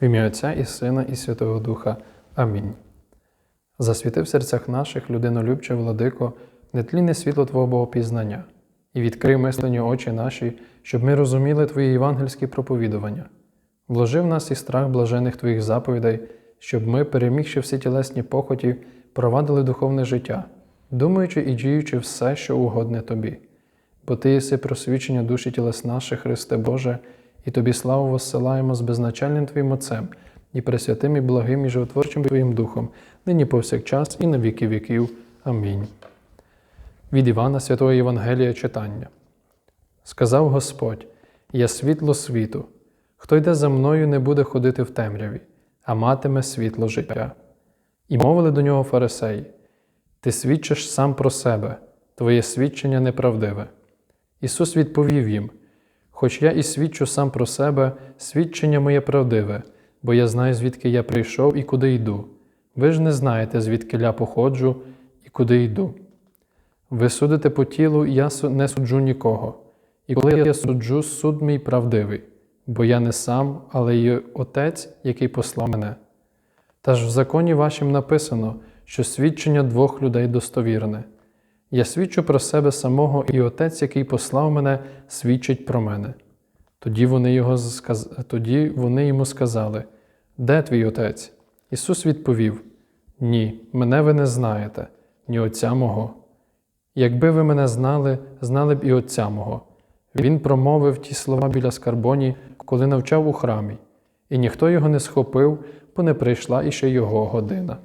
В ім'я Отця і Сина, і Святого Духа. Амінь. Засвіти в серцях наших, людинолюбче, владико, нетлінне світло Твого Богопізнання, і відкрий мислені очі наші, щоб ми розуміли Твої євангельські проповідування. Вложи в нас і страх блажених Твоїх заповідей, щоб ми, перемігши всі тілесні похоті, провадили духовне життя, думаючи і діючи все, що угодне Тобі. Бо Ти єси просвічення душі тілес наших, Христе Боже, і Тобі славу воссилаємо з безначальним Твоїм Отцем, і пресвятим, і благим, і животворчим Твоїм Духом, нині повсякчас, і на віки віків. Амінь. Від Івана Святого Євангелія читання. Сказав Господь: Я світло світу. Хто йде за мною, не буде ходити в темряві, а матиме світло життя. І мовили до нього фарисеї: Ти свідчиш сам про себе, твоє свідчення неправдиве. Ісус відповів їм: Хоч я і свідчу сам про себе, свідчення моє правдиве, бо я знаю, звідки я прийшов і куди йду. Ви ж не знаєте, звідки я походжу і куди йду. Ви судите по тілу, я не суджу нікого. І коли я суджу, суд мій правдивий, бо я не сам, але й Отець, який послав мене. Та ж в законі вашім написано, що свідчення двох людей достовірне. Я свідчу про себе самого, і Отець, який послав мене, свідчить про мене. Тоді вони, його сказ... Тоді вони йому сказали: Де твій отець? Ісус відповів: Ні, мене ви не знаєте, ні Отця мого. Якби ви мене знали, знали б і Отця мого. Він промовив ті слова біля скарбоні, коли навчав у храмі, і ніхто його не схопив, бо не прийшла іще його година.